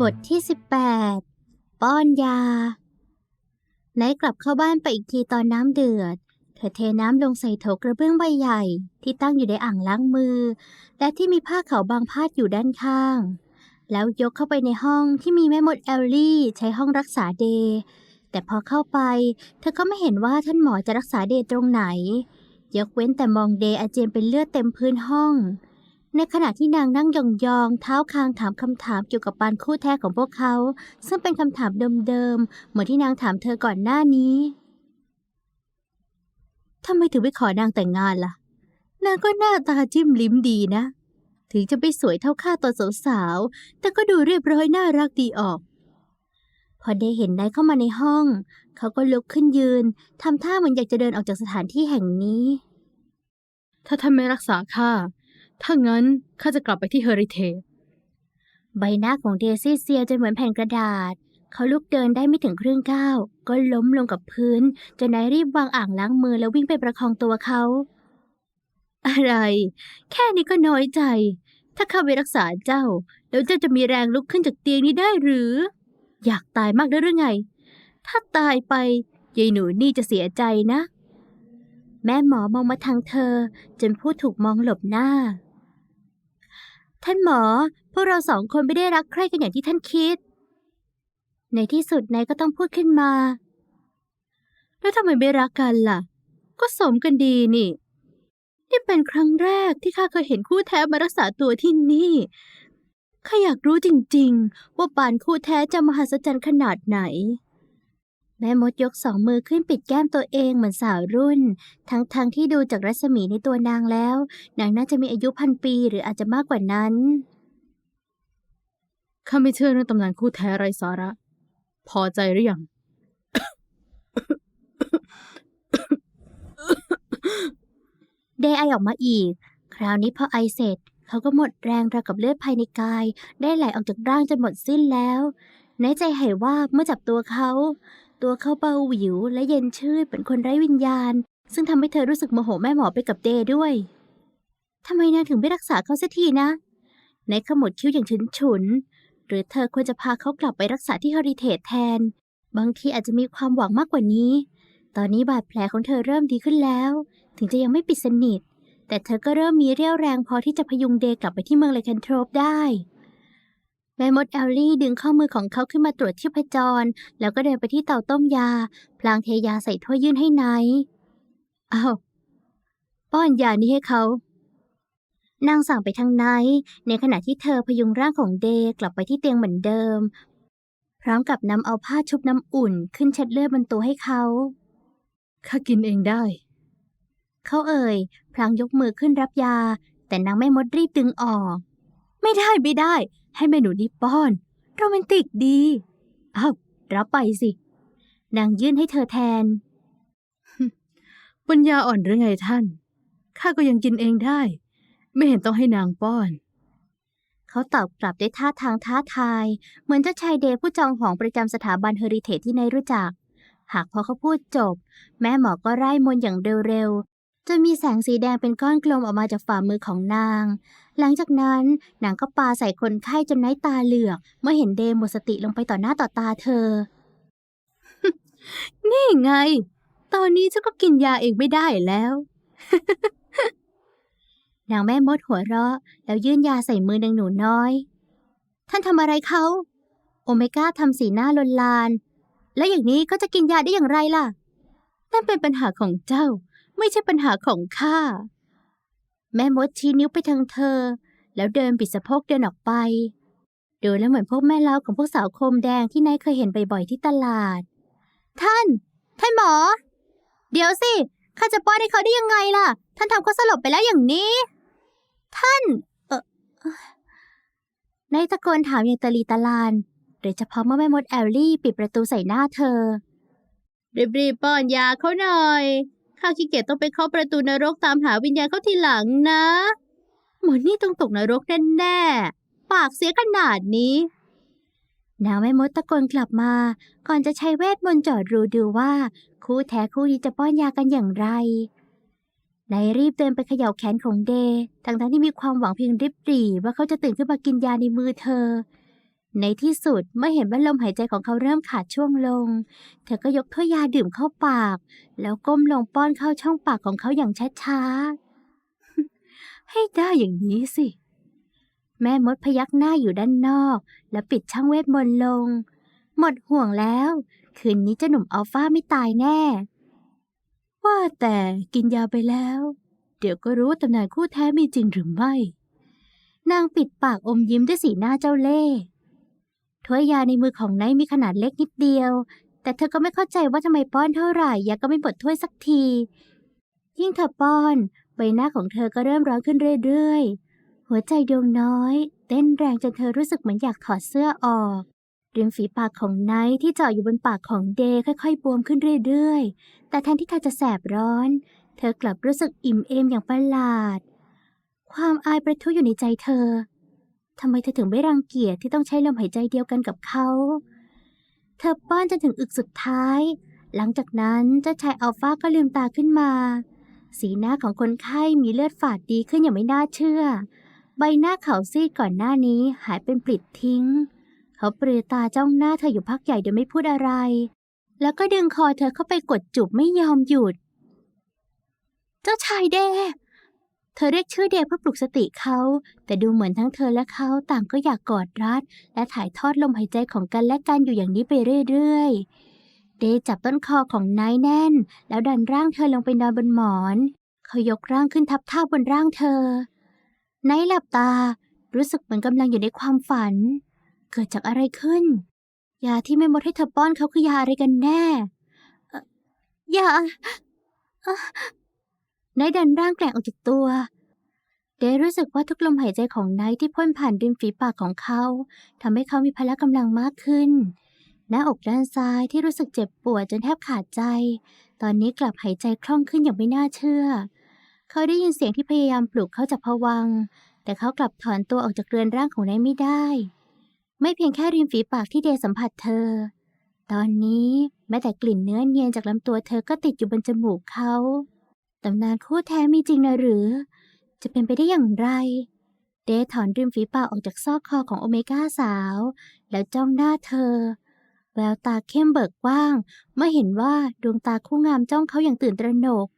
บทที่ 18 ป้อนยา ไนท์กลับเข้าบ้านไปอีกทีตอนน้ำเดือด เธอเทน้ำลงใส่โถกระเบื้องใบใหญ่ ที่ตั้งอยู่ในอ่างล้างมือ และที่มีผ้าขาวบางพาดอยู่ด้านข้าง แล้วยกเข้าไปในห้องที่มีแม่มดแอลลี่ใช้ห้องรักษาเดย์แต่พอเข้าไป เธอก็ไม่เห็นว่าท่านหมอจะรักษาเดย์ตรงไหน ยกเว้นแต่มองเดย์อาเจียนเป็นเลือดเต็มพื้นห้อง ในขณะที่นางนั่งยองๆเท้าคางถามคำถามเกี่ยวกับปานคู่แท้ของพวกเขา ซึ่งเป็นคำถามเดิมๆ เหมือนที่นางถามเธอก่อนหน้านี้ทำไมถึงไปขอนางแต่งงานล่ะ นางก็หน้าตาจิ้มลิ้มดีนะ ถึงจะไม่สวยเท่าข้าตอนสาวๆ แต่ก็ดูเรียบร้อยน่ารักดีออก พอได้เห็นนายเข้ามาในห้อง เขาก็ลุกขึ้นยืนทำท่าเหมือนอยากจะเดินออกจากสถานที่แห่งนี้ ถ้าท่านไม่รักษาข้า ถ้างั้นข้าจะกลับไปที่เฮอริเทจใบหน้าของเดซี่เซียจนเหมือนแผ่นกระดาษ เขาลุกเดินได้ไม่ถึงครึ่งก้าว ก็ล้มลงกับพื้น จนนายรีบวางอ่างล้างมือแล้ววิ่งไปประคองตัวเขา อะไร แค่นี้ก็น้อยใจ ถ้าข้าไปรักษาเจ้า แล้วเจ้าจะมีแรงลุกขึ้นจากเตียงนี้ได้หรือ อยากตายมากได้หรือไง ถ้าตายไปยายหนูนี่จะเสียใจนะ แม่หมอมองมาทางเธอ จนพูดถูกมองหลบหน้า ท่านหมอ พวกเราสองคนไม่ได้รักใครกันอย่างที่ท่านคิด ในที่สุดนายก็ต้องพูดขึ้นมา แล้วทำไมไม่รักกันล่ะ ก็สมกันดีนี่ นี่เป็นครั้งแรกที่ข้าเคยเห็นคู่แท้มารักษาตัวที่นี่ ข้าอยากรู้จริง ๆ ว่าปานคู่แท้จะมหัศจรรย์ขนาดไหน แม่มดยกสองมือขึ้นปิดแก้มตัวเองเหมือนสาวรุ่น ทั้งๆทที่ดูจากรัศมีในตัวนางแล้ว นางน่าจะมีอายุพันปีหรืออาจจะมากกว่านั้น ข้าไม่เชื่อเรื่องตำนานคู่แท้ไร้สาระ พอใจหรือยังเดย์ไอออกมาอีก คราวนี้พอไอเสร็จ เขาก็หมดแรงราวกับเลือดภายในกาย ได้ไหลออกจากร่างจนหมดสิ้นแล้ว ในใจหายว่าบเมื่อจับตัวเขา ตัวเขาเบาหวิวและเย็นชื่นเป็นคนไร้วิญญาณ ซึ่งทำให้เธอรู้สึกโมโหแม่หมอไปกับเดย์ด้วยทำไมนางถึงไม่รักษาเขาสักทีนะ ในขมวดคิ้วอย่างฉุนฉุน หรือเธอควรจะพาเขากลับไปรักษาที่เฮอริเทจแทน บางทีอาจจะมีความหวังมากกว่านี้ ตอนนี้บาดแผลของเธอเริ่มดีขึ้นแล้ว ถึงจะยังไม่ปิดสนิท แต่เธอก็เริ่มมีเรี่ยวแรงพอที่จะพยุงเดย์กลับไปที่เมืองเลแคนโทรปได้ แม่มดแอลลี่ดึงข้อมือของเขาขึ้นมาตรวจที่พจร แล้วก็เดินไปที่เตาต้มยา พลางเทยาใส่ถ้วยยื่นให้ไนท์อ้าวป้อนยานี้ให้เขา นางสั่งไปทางไนท์ในขณะที่เธอพยุงร่างของเดย์กลับไปที่เตียงเหมือนเดิม พร้อมกับนำเอาผ้าชุบน้ำอุ่นขึ้นเช็ดเลือดบนตัวให้เขาข้ากินเองได้ เขาเอ่ย พลางยกมือขึ้นรับยา แต่นางแม่มดรีบดึงออก ไม่ได้ไม่ได้ ให้แม่หนูนี่ป้อน โรแมนติกดีอ้าวรับไปสิ นางยื่นให้เธอแทน ปัญญาอ่อนหรือไงท่าน ข้าก็ยังกินเองได้ ไม่เห็นต้องให้นางป้อน เขาตอบกลับด้วยท่าทางท้าทาย เหมือนเจ้าชายเดย์ผู้จองหองประจำสถาบันเฮอริเทจที่นายรู้จัก หากพอเขาพูดจบ แม่หมอก็ไล่มนต์อย่างเร็วๆจนมีแสงสีแดงเป็นก้อนกลมออกมาจากฝ่ามือของนาง หลังจากนั้นนางก็ปาใส่คนไข้จนไน้ตาเหลือก เมื่อเห็นเดย์หมดสติลงไปต่อหน้าต่อตาเธอ นี่ไง ตอนนี้ฉันก็กินยาเองไม่ได้แล้ว นางแม่มดหัวเราะ แล้วยื่นยาใส่มือนางหนูน้อย ท่านทำอะไรเขา โอเมก้าทำสีหน้าลนลาน แล้วอย่างนี้ก็จะกินยาได้อย่างไรล่ะ นั่นเป็นปัญหาของเจ้า ไม่ใช่ปัญหาของข้า แม่มดชี้นิ้วไปทางเธอ แล้วเดินปิดสะโพกเดินออกไป ดูแล้วเหมือนพวกแม่เล้าของพวกสาวโคมแดงที่นายเคยเห็นบ่อยๆที่ตลาด ท่าน ท่านหมอ เดี๋ยวสิข้าจะป้อนให้เขาได้ยังไงล่ะ ท่านทำเขาสลบไปแล้วอย่างนี้ ท่าน เออนายตะโกนถามอย่างตะลีตะลานโดยเฉพาะเมื่อแม่มดแอลลี่ปิดประตูใส่หน้าเธอรีบๆป้อนยาเขาหน่อย ข้าขี้เกียจต้องไปเคาะประตูนรกตามหาวิญญาณเขาทีหลังนะ หมอนี่ต้องตกนรกแน่ๆ ปากเสียขนาดนี้ นางแม่มดตะโกนกลับมา ก่อนจะใช้เวทมนต์จอดรูดูว่า คู่แท้คู่นี้จะป้อนยากันอย่างไรนายรีบเดินไปเขย่าแขนของเดย์ทั้งทั้งๆที่มีความหวังเพียงริบหรี่ว่าเขาจะตื่นขึ้นมากินยาในมือเธอ ในที่สุดเมื่อเห็นว่าลมหายใจของเขาเริ่มขาดช่วงลง เธอก็ยกถ้วยยาดื่มเข้าปาก แล้วก้มลงป้อนเข้าช่องปากของเขาอย่างช้าๆ ให้ได้อย่างนี้สิ แม่มดพยักหน้าอยู่ด้านนอก แล้วปิดช่างเวทมนต์ลง หมดห่วงแล้ว คืนนี้เจ้าหนุ่มอัลฟาไม่ตายแน่ ว่าแต่กินยาไปแล้ว เดี๋ยวก็รู้ว่าตำนานคู่แท้มีจริงหรือไม่ นางปิดปากอมยิ้มด้วยสีหน้าเจ้าเล่ห์ ถ้วยยาในมือของไนท์มีขนาดเล็กนิดเดียว แต่เธอก็ไม่เข้าใจว่าทำไมป้อนเท่าไหร่ยาก็ไม่หมดถ้วยสักที ยิ่งเธอป้อน ใบหน้าของเธอก็เริ่มร้อนขึ้นเรื่อยๆ หัวใจดวงน้อย เต้นแรงจนเธอรู้สึกเหมือนอยากถอดเสื้อออกริมฝีปากของไนท์ที่เจาะอยู่บนปากของเดย์ค่อยๆบวมขึ้นเรื่อยๆ แต่แทนที่เธอจะแสบร้อน เธอกลับรู้สึกอิ่มเอมอย่างประหลาด ความอายประทุอยู่ในใจเธอ ทำไมเธอถึงไม่รังเกียจที่ต้องใช้ลมหายใจเดียวกันกับเขา เธอป้อนจนถึงอึกสุดท้าย หลังจากนั้นเจ้าชายอัลฟาก็ลืมตาขึ้นมา สีหน้าของคนไข้มีเลือดฝาดดีขึ้นอย่างไม่น่าเชื่อ ใบหน้าเขาซีดก่อนหน้านี้หายเป็นปลิดทิ้ง เขาเปลือยตาจ้องหน้าเธออยู่พักใหญ่โดยไม่พูดอะไร แล้วก็ดึงคอเธอเข้าไปกดจูบไม่ยอมหยุด เจ้าชายเด เธอเรียกชื่อเดเพื่อปลุกสติเขา แต่ดูเหมือนทั้งเธอและเขาต่างก็อยากกอดรัด และถ่ายทอดลมหายใจของกันและกันอยู่อย่างนี้ไปเรื่อยๆ เดจับต้นคอของไนท์แน่น แล้วดันร่างเธอลงไปนอนบนหมอน เขายกร่างขึ้นทับท่าบนร่างเธอ ไนท์หลับตา รู้สึกเหมือนกำลังอยู่ในความฝัน เกิดจากอะไรขึ้น ยาที่แม่มดให้เธอป้อนเขาคือยาอะไรกันแน่เอ่อยา นท์ดันร่างแกร่งออกจากตัวเดย์รู้สึกว่าทุกลมหายใจของนท์ที่พ่นผ่านริมฝีปากของเขาทำให้เขามีพละกำลังมากขึ้น หน้าอกด้านซ้ายที่รู้สึกเจ็บปวดจนแทบขาดใจ ตอนนี้กลับหายใจคล่องขึ้นอย่างไม่น่าเชื่อ เขาได้ยินเสียงที่พยายามปลุกเขาจากภวัง แต่เขากลับถอนตัวออกจากเรือนร่างของนท์ไม่ได้ ไม่เพียงแค่ริมฝีปากที่เดย์สัมผัสเธอ ตอนนี้แม้แต่กลิ่นเนื้อเนียนจากลำตัวเธอก็ติดอยู่บนจมูกเขา ตำนานคู่แท้มีจริงนะหรือ จะเป็นไปได้อย่างไร เดย์ถอนริมฝีปากออกจากซอกคอของโอเมก้าสาว แล้วจ้องหน้าเธอ แววตาเข้มเบิกกว้าง เมื่อเห็นว่าดวงตาคู่งามจ้องเขาอย่างตื่นตระหนก